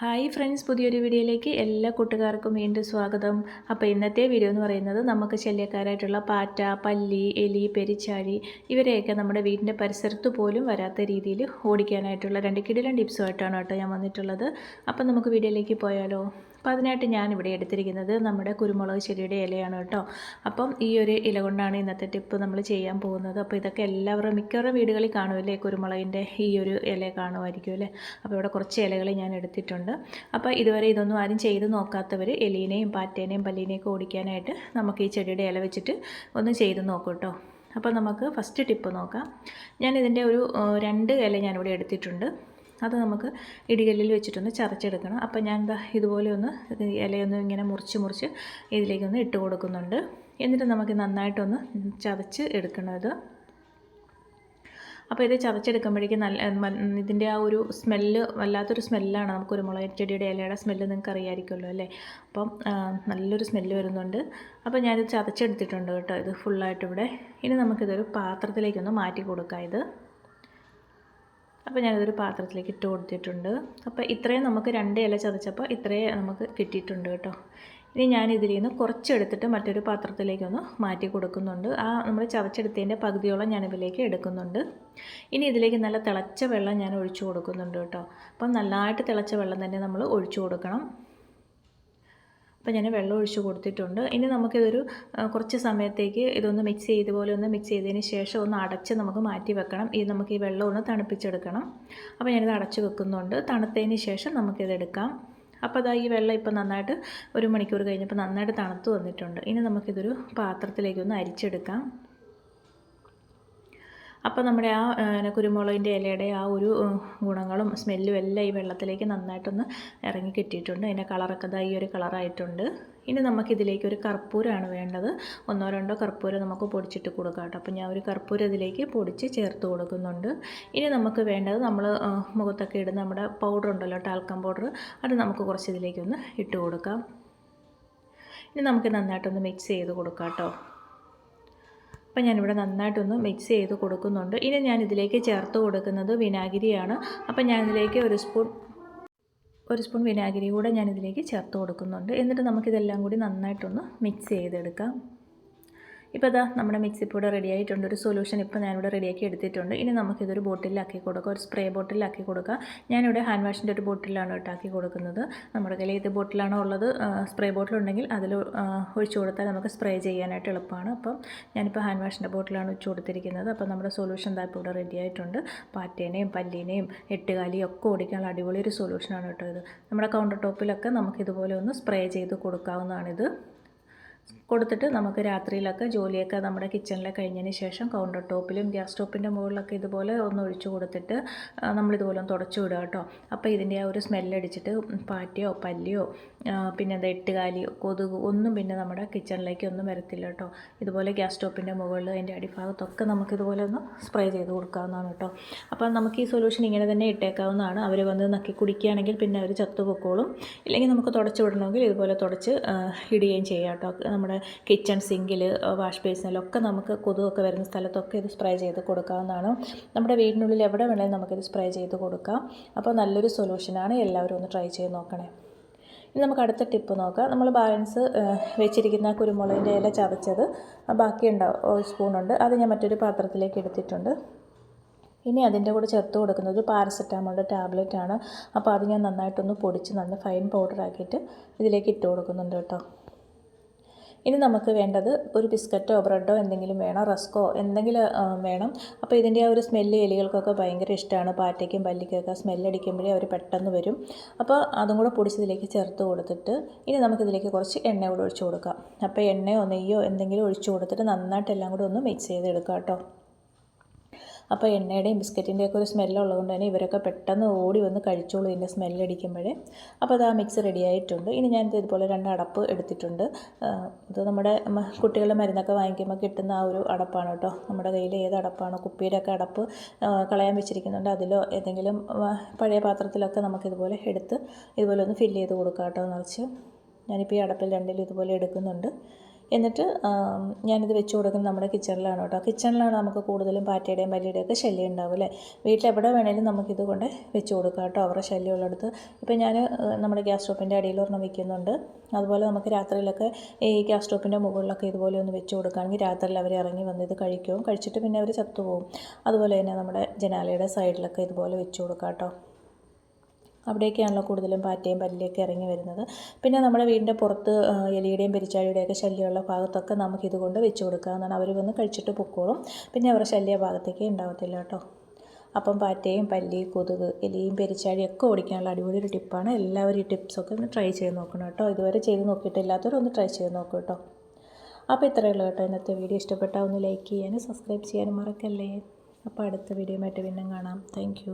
Hi friends പുതിയൊരു വീഡിയോയിലേക്ക് എല്ലാ കൂട്ടുകാർക്കും വീണ്ടും സ്വാഗതം. അപ്പോൾ ഇന്നത്തെ വീഡിയോ എന്ന് പറയുന്നത് നമുക്ക് ശല്യക്കാരായിട്ടുള്ള പാറ്റ പല്ലി എലി പെരിച്ചാഴി ഇവരെയൊക്കെ നമ്മുടെ വീടിന്റെ പരിസരത്ത് പോലും വരാത്ത രീതിയിൽ ഓടിക്കാനായിട്ടുള്ള രണ്ട് കിടിലൻ ടിപ്സുമായിട്ടാണ് കേട്ടോ ഞാൻ വന്നിട്ടുള്ളത്. അപ്പം നമുക്ക് വീഡിയോയിലേക്ക് പോയാലോ? അപ്പോൾ അതിനായിട്ട് ഞാൻ ഇവിടെ എടുത്തിരിക്കുന്നത് നമ്മുടെ കുരുമുളക് ചെടിയുടെ ഇലയാണ് കേട്ടോ. അപ്പം ഈ ഒരു ഇല കൊണ്ടാണ് ഇന്നത്തെ ടിപ്പ് നമ്മൾ ചെയ്യാൻ പോകുന്നത്. അപ്പോൾ ഇതൊക്കെ എല്ലാവരും മിക്കവരുടെ വീടുകളിൽ കാണുമല്ലേ കുരുമുളകിന്റെ ഈ ഒരു ഇല കാണുമായിരിക്കും അല്ലേ? അപ്പോൾ ഇവിടെ കുറച്ച് ഇലകൾ ഞാൻ എടുത്തിട്ടുണ്ട്. അപ്പോൾ ഇതുവരെ ഇതൊന്നും ആരും ചെയ്ത് നോക്കാത്തവർ എലീനെയും പാറ്റേനെയും പല്ലീനെയൊക്കെ ഓടിക്കാനായിട്ട് നമുക്ക് ഈ ചെടിയുടെ ഇല വെച്ചിട്ട് ഒന്ന് ചെയ്ത് നോക്കൂ കേട്ടോ. അപ്പോൾ നമുക്ക് ഫസ്റ്റ് ടിപ്പ് നോക്കാം. ഞാൻ ഇതിന്റെ ഒരു രണ്ട് ഇല ഞാനിവിടെ എടുത്തിട്ടുണ്ട്. അത് നമുക്ക് ഇടികല്ലിൽ വെച്ചിട്ടൊന്ന് ചതച്ചെടുക്കണം. അപ്പോൾ ഞാൻ എന്താ ഇതുപോലെ ഒന്ന് ഇലയൊന്ന് ഇങ്ങനെ മുറിച്ച് മുറിച്ച് ഇതിലേക്കൊന്ന് ഇട്ട് കൊടുക്കുന്നുണ്ട്. എന്നിട്ട് നമുക്ക് നന്നായിട്ടൊന്ന് ചതച്ച് എടുക്കണം ഇത്. അപ്പോൾ ഇത് ചതച്ചെടുക്കുമ്പോഴേക്കും നല്ല ഇതിന്റെ ആ ഒരു സ്മെല്ല് വല്ലാത്തൊരു സ്മെല്ലാണ്. നമുക്ക് മുളക് ചെടിയുടെ ഇലയുടെ സ്മെല്ല് നിങ്ങൾക്ക് അറിയാമായിരിക്കുമല്ലോ അല്ലേ? അപ്പം നല്ലൊരു സ്മെല്ല് വരുന്നുണ്ട്. അപ്പോൾ ഞാനിത് ചതച്ചെടുത്തിട്ടുണ്ട് കേട്ടോ ഇത് ഫുള്ളായിട്ട് ഇവിടെ. ഇനി നമുക്കിതൊരു പാത്രത്തിലേക്കൊന്ന് മാറ്റി കൊടുക്കാം ഇത്. അപ്പോൾ ഞാനിതൊരു പാത്രത്തിലേക്ക് ഇട്ട് കൊടുത്തിട്ടുണ്ട്. അപ്പോൾ ഇത്രയും നമുക്ക് രണ്ട് ഇല ചതച്ചപ്പോൾ ഇത്രയും നമുക്ക് കിട്ടിയിട്ടുണ്ട് കേട്ടോ. ഇനി ഞാൻ ഇതിൽ നിന്ന് കുറച്ചെടുത്തിട്ട് മറ്റൊരു പാത്രത്തിലേക്കൊന്ന് മാറ്റി കൊടുക്കുന്നുണ്ട്. ആ നമ്മൾ ചതച്ചെടുത്തതിന്റെ പകുതിയോളം ഞാൻ ഇതിലേക്ക് എടുക്കുന്നുണ്ട്. ഇനി ഇതിലേക്ക് നല്ല തിളച്ച വെള്ളം ഞാൻ ഒഴിച്ചു കൊടുക്കുന്നുണ്ട് കേട്ടോ. അപ്പം നല്ലതായിട്ട് തിളച്ച വെള്ളം തന്നെ നമ്മൾ ഒഴിച്ചു കൊടുക്കണം. അപ്പോൾ ഞാൻ വെള്ളം ഒഴിച്ച് കൊടുത്തിട്ടുണ്ട്. ഇനി നമുക്കിതൊരു കുറച്ച് സമയത്തേക്ക് ഇതൊന്ന് മിക്സ് ചെയ്ത് പോലെ ഒന്ന് മിക്സ് ചെയ്തതിന് ശേഷം ഒന്ന് അടച്ച് നമുക്ക് മാറ്റി വെക്കണം. ഇത് നമുക്ക് ഈ വെള്ളം ഒന്ന് തണുപ്പിച്ചെടുക്കണം. അപ്പോൾ ഞാനിത് അടച്ച് വെക്കുന്നുണ്ട്. തണുത്തതിന് ശേഷം നമുക്കിതെടുക്കാം അപ്പോൾ അതാ ഈ വെള്ളം ഇപ്പോൾ നന്നായിട്ട് ഒരു മണിക്കൂർ കഴിഞ്ഞപ്പോൾ നന്നായിട്ട് തണുത്ത് വന്നിട്ടുണ്ട്. ഇനി നമുക്കിതൊരു പാത്രത്തിലേക്കൊന്ന് അരിച്ചെടുക്കാം. അപ്പോൾ നമ്മുടെ ആ കുരുമുളകിന്റെ ഇലയുടെ ആ ഒരു ഗുണങ്ങളും സ്മെല്ലും എല്ലാം ഈ വെള്ളത്തിലേക്ക് നന്നായിട്ടൊന്ന് ഇറങ്ങി കിട്ടിയിട്ടുണ്ട്. അതിന്റെ കളറൊക്കെ ഈ ഒരു കളറായിട്ടുണ്ട് ഇനി നമുക്കിതിലേക്ക് ഒരു കർപ്പൂരമാണ് വേണ്ടത്. ഒന്നോ രണ്ടോ കർപ്പൂരം നമുക്ക് പൊടിച്ചിട്ട് കൊടുക്കാം കേട്ടോ. അപ്പോൾ ഞാൻ ഒരു കർപ്പൂരം ഇതിലേക്ക് പൊടിച്ച് ചേർത്ത് കൊടുക്കുന്നുണ്ട്. ഇനി നമുക്ക് വേണ്ടത് നമ്മൾ മുഖത്തൊക്കെ ഇടുന്ന നമ്മുടെ പൗഡർ ഉണ്ടല്ലോ ടാൽക്കം പൗഡർ അത് നമുക്ക് കുറച്ച് ഇതിലേക്കൊന്ന് ഇട്ട് കൊടുക്കാം. ഇനി നമുക്ക് നന്നായിട്ടൊന്ന് മിക്സ് ചെയ്ത് കൊടുക്കാം കേട്ടോ. അപ്പം ഞാനിവിടെ നന്നായിട്ടൊന്ന് മിക്സ് ചെയ്ത് കൊടുക്കുന്നുണ്ട്. ഇനി ഞാൻ ഇതിലേക്ക് ചേർത്ത് കൊടുക്കുന്നത് വിനാഗിരിയാണ്. അപ്പം ഞാനിതിലേക്ക് ഒരു സ്പൂൺ ഒരു സ്പൂൺ വിനാഗിരി കൂടെ ഞാനിതിലേക്ക് ചേർത്ത് കൊടുക്കുന്നുണ്ട്. എന്നിട്ട് നമുക്കിതെല്ലാം കൂടി നന്നായിട്ടൊന്ന് മിക്സ് ചെയ്തെടുക്കാം. ഇപ്പോൾ ഇതാ നമ്മുടെ മിക്സി പൊടി റെഡി ആയിട്ടുണ്ട്. ഒരു സൊല്യൂഷൻ ഇപ്പോൾ ഞാനിവിടെ റെഡിയാക്കി എടുത്തിട്ടുണ്ട്. ഇനി നമുക്കിതൊരു ബോട്ടിലാക്കി കൊടുക്കുക ഒരു സ്പ്രേ ബോട്ടിലാക്കി കൊടുക്കുക ഞാനിവിടെ ഹാൻഡ് വാഷിന്റെ ഒരു ബോട്ടിലാണ് ഇട്ടാക്കി കൊടുക്കുന്നത്. നമ്മുടെ കയ്യിൽ ഏത് ബോട്ടിലാണോ ഉള്ളത് സ്പ്രേ ബോട്ടിലുണ്ടെങ്കിൽ അതിൽ ഒഴിച്ചു കൊടുത്താൽ നമുക്ക് സ്പ്രേ ചെയ്യാനായിട്ട് എളുപ്പമാണ്. അപ്പം ഞാനിപ്പോൾ ഹാൻഡ് വാഷിന്റെ ബോട്ടിലാണ് ഒഴിച്ചു കൊടുത്തിരിക്കുന്നത്. അപ്പോൾ നമ്മുടെ സൊല്യൂഷൻ ഇതാ ഇപ്പോൾ ഇവിടെ റെഡി ആയിട്ടുണ്ട്. പാറ്റേനെയും പല്ലിനെയും എട്ടുകാലിയും ഒക്കെ ഓടിക്കാനുള്ള അടിപൊളി ഒരു സൊല്യൂഷനാണ് കേട്ടോ ഇത്. നമ്മുടെ കൗണ്ടർ ടോപ്പിലൊക്കെ നമുക്കിതുപോലെ ഒന്ന് സ്പ്രേ ചെയ്ത് കൊടുക്കാവുന്നതാണിത്. കൊടുത്തിട്ട് നമുക്ക് രാത്രിയിലൊക്കെ ജോലിയൊക്കെ നമ്മുടെ കിച്ചണിൽ കഴിഞ്ഞതിന് ശേഷം കൗണ്ടർ ടോപ്പിലും ഗ്യാസ് ടോപ്പിന്റെ മുകളിലൊക്കെ ഇതുപോലെ ഒന്ന് ഒഴിച്ചു കൊടുത്തിട്ട് നമ്മളിതുപോലെ ഒന്ന് തുടച്ചു വിടുക കേട്ടോ. അപ്പോൾ ഇതിന്റെ ആ ഒരു സ്മെല്ലടിച്ചിട്ട് പാറ്റയോ പല്ലിയോ പിന്നെ എന്താ എട്ടുകാലി കൊതുക് ഒന്നും പിന്നെ നമ്മുടെ കിച്ചണിലേക്ക് ഒന്നും വരത്തില്ല കേട്ടോ. ഇതുപോലെ ഗ്യാസ് ടോപ്പിന്റെ മുകളിൽ അതിന്റെ അടിഭാഗത്തൊക്കെ നമുക്കിതുപോലെ ഒന്ന് സ്പ്രേ ചെയ്ത് കൊടുക്കാവുന്നതാണ് കേട്ടോ. അപ്പോൾ നമുക്ക് ഈ സൊല്യൂഷൻ ഇങ്ങനെ തന്നെ ഇട്ടേക്കാവുന്നതാണ്. അവർ വന്ന് നക്കി കുടിക്കുകയാണെങ്കിൽ പിന്നെ അവർ ചത്തു ചത്തുപൊക്കോളും. ഇല്ലെങ്കിൽ നമുക്ക് തുടച്ചു വിടണമെങ്കിൽ ഇതുപോലെ തുടച്ച് ഇടുകയും ചെയ്യാം കേട്ടോ. നമ്മുടെ കിച്ചൺ സിങ്കിൽ വാഷ് ബേസിനിലൊക്കെ നമുക്ക് കൊതുകൊക്കെ വരുന്ന സ്ഥലത്തൊക്കെ ഇത് സ്പ്രേ ചെയ്ത് കൊടുക്കാവുന്നതാണ്. നമ്മുടെ വീടിനുള്ളിൽ എവിടെ വേണമെങ്കിലും നമുക്കിത് സ്പ്രേ ചെയ്ത് കൊടുക്കാം. അപ്പോൾ നല്ലൊരു സൊല്യൂഷനാണ് എല്ലാവരും ഒന്ന് ട്രൈ ചെയ്ത് നോക്കണേ. ഇനി നമുക്ക് അടുത്ത ടിപ്പ് നോക്കാം. നമ്മൾ ബാലൻസ് വെച്ചിരിക്കുന്ന കുരുമുളകിന്റെ ഇല ചതച്ചത് ബാക്കിയുണ്ടാവും ഒരു സ്പൂണുണ്ട് അത് ഞാൻ മറ്റൊരു പാത്രത്തിലേക്ക് എടുത്തിട്ടുണ്ട്. ഇനി അതിന്റെ കൂടെ ചേർത്ത് കൊടുക്കുന്നത് പാരസെറ്റാമോളുടെ ടാബ്ലറ്റ് ആണ്. അപ്പോൾ അത് ഞാൻ നന്നായിട്ടൊന്ന് പൊടിച്ച് നല്ല ഫൈൻ പൗഡറാക്കിയിട്ട് ഇതിലേക്ക് ഇട്ട് കൊടുക്കുന്നുണ്ട് കേട്ടോ. ഇനി നമുക്ക് വേണ്ടത് ഒരു ബിസ്ക്കറ്റോ ബ്രെഡോ എന്തെങ്കിലും വേണം റസ്കോ എന്തെങ്കിലും വേണം. അപ്പോൾ ഇതിന്റെ ആ ഒരു സ്മെല്ല് എലികൾക്കൊക്കെ ഭയങ്കര ഇഷ്ടമാണ് പാറ്റയ്ക്കും പല്ലിക്കൊക്കെ സ്മെല്ലടിക്കുമ്പോഴേ അവർ പെട്ടെന്ന് വരും. അപ്പോൾ അതും കൂടെ പൊടിച്ചതിലേക്ക് ചേർത്ത് കൊടുത്തിട്ട് ഇനി നമുക്കിതിലേക്ക് കുറച്ച് എണ്ണ കൂടെ ഒഴിച്ചു കൊടുക്കാം. അപ്പോൾ എണ്ണയോ നെയ്യോ എന്തെങ്കിലും ഒഴിച്ചു കൊടുത്തിട്ട് നന്നായിട്ട് എല്ലാം കൂടെ ഒന്ന് മിക്സ് ചെയ്തെടുക്കാം കേട്ടോ. അപ്പോൾ എണ്ണയുടെയും ബിസ്ക്കറ്റിന്റെയൊക്കെ ഒരു സ്മെല്ലുള്ളതുകൊണ്ട് തന്നെ ഇവരൊക്കെ പെട്ടെന്ന് ഓടി വന്ന് കഴിച്ചോളൂ ഇതിന്റെ സ്മെല്ലടിക്കുമ്പോഴേ അപ്പോൾ അത് ആ മിക്സ് റെഡി ആയിട്ടുണ്ട്. ഇനി ഞാൻ ഇതുപോലെ രണ്ട് അടപ്പ് എടുത്തിട്ടുണ്ട്. ഇത് നമ്മുടെ കുട്ടികളുടെ മരുന്നൊക്കെ വാങ്ങിക്കുമ്പോൾ കിട്ടുന്ന ആ ഒരു അടപ്പാണ് കേട്ടോ. നമ്മുടെ കയ്യിൽ ഏത് അടപ്പാണോ? കുപ്പിയുടെയൊക്കെ അടപ്പ് കളയാൻ വെച്ചിരിക്കുന്നുണ്ട്. അതിലോ ഏതെങ്കിലും പഴയ പാത്രത്തിലൊക്കെ നമുക്കിതുപോലെ എടുത്ത് ഇതുപോലെ ഒന്ന് ഫില്ല് ചെയ്ത് കൊടുക്കാം കേട്ടോ നിറച്ച് ഞാനിപ്പോൾ ഈ അടപ്പിൽ രണ്ടിലും ഇതുപോലെ എടുക്കുന്നുണ്ട്. എന്നിട്ട് ഞാനിത് വെച്ച് കൊടുക്കുന്നത് നമ്മുടെ കിച്ചണിലാണ് കേട്ടോ. കിച്ചണിലാണ് നമുക്ക് കൂടുതലും പാറ്റയുടെയും പല്ലിയുടെയൊക്കെ ശല്യം ഉണ്ടാവും അല്ലേ? വീട്ടിലെവിടെ വേണേലും നമുക്കിത് കൊണ്ട് വെച്ച് കൊടുക്കാം കേട്ടോ അവരുടെ ശല്യം ഉള്ളിടത്ത് ഇപ്പം ഞാൻ നമ്മുടെ ഗ്യാസ് സ്റ്റോപ്പിന്റെ അടിയിൽ ഒരെണ്ണം വയ്ക്കുന്നുണ്ട് അതുപോലെ നമുക്ക് രാത്രിയിലൊക്കെ ഈ ഗ്യാസ് സ്റ്റോപ്പിന്റെ മുകളിലൊക്കെ ഇതുപോലെ ഒന്ന് വെച്ച് കൊടുക്കുകയാണെങ്കിൽ രാത്രിയിൽ അവർ ഇറങ്ങി വന്ന് ഇത് കഴിക്കും. കഴിച്ചിട്ട് പിന്നെ അവർ ചത്തുപോകും. അതുപോലെ തന്നെ നമ്മുടെ ജനാലയുടെ സൈഡിലൊക്കെ ഇതുപോലെ വെച്ച് കൊടുക്കാം കേട്ടോ. അവിടേക്കാണല്ലോ കൂടുതലും പാറ്റയും പല്ലിയൊക്കെ ഇറങ്ങി വരുന്നത്. പിന്നെ നമ്മുടെ വീടിന്റെ പുറത്ത് എലിയുടെയും പെരിച്ചാഴിയുടെയൊക്കെ ശല്യമുള്ള ഭാഗത്തൊക്കെ നമുക്ക് ഇതുകൊണ്ട് വെച്ച് കൊടുക്കാവുന്നതാണ്. അവർ വന്ന് കഴിച്ചിട്ട് പൊക്കോളും. പിന്നെ അവരുടെ ശല്യ ഭാഗത്തേക്ക് ഉണ്ടാവത്തില്ല കേട്ടോ. അപ്പം പാറ്റയും പല്ലി കൊതുക് എലിയും പെരിച്ചാഴിയും ഒക്കെ ഓടിക്കാനുള്ള അടിപൊളി ഒരു ടിപ്പാണ്. എല്ലാവരും ഈ ടിപ്സൊക്കെ ഒന്ന് ട്രൈ ചെയ്ത് നോക്കണം കേട്ടോ. ഇതുവരെ ചെയ്ത് നോക്കിയിട്ടില്ലാത്തവർ ഒന്ന് ട്രൈ ചെയ്ത് നോക്കൂ കേട്ടോ. അപ്പോൾ ഇത്രയേ ഉള്ളൂ കേട്ടോ ഇന്നത്തെ വീഡിയോ. ഇഷ്ടപ്പെട്ടാൽ ഒന്ന് ലൈക്ക് ചെയ്യാനും സബ്സ്ക്രൈബ് ചെയ്യാനും മറക്കല്ലേ. അപ്പോൾ അടുത്ത വീഡിയോ ആയിട്ട് വീണ്ടും കാണാം. താങ്ക്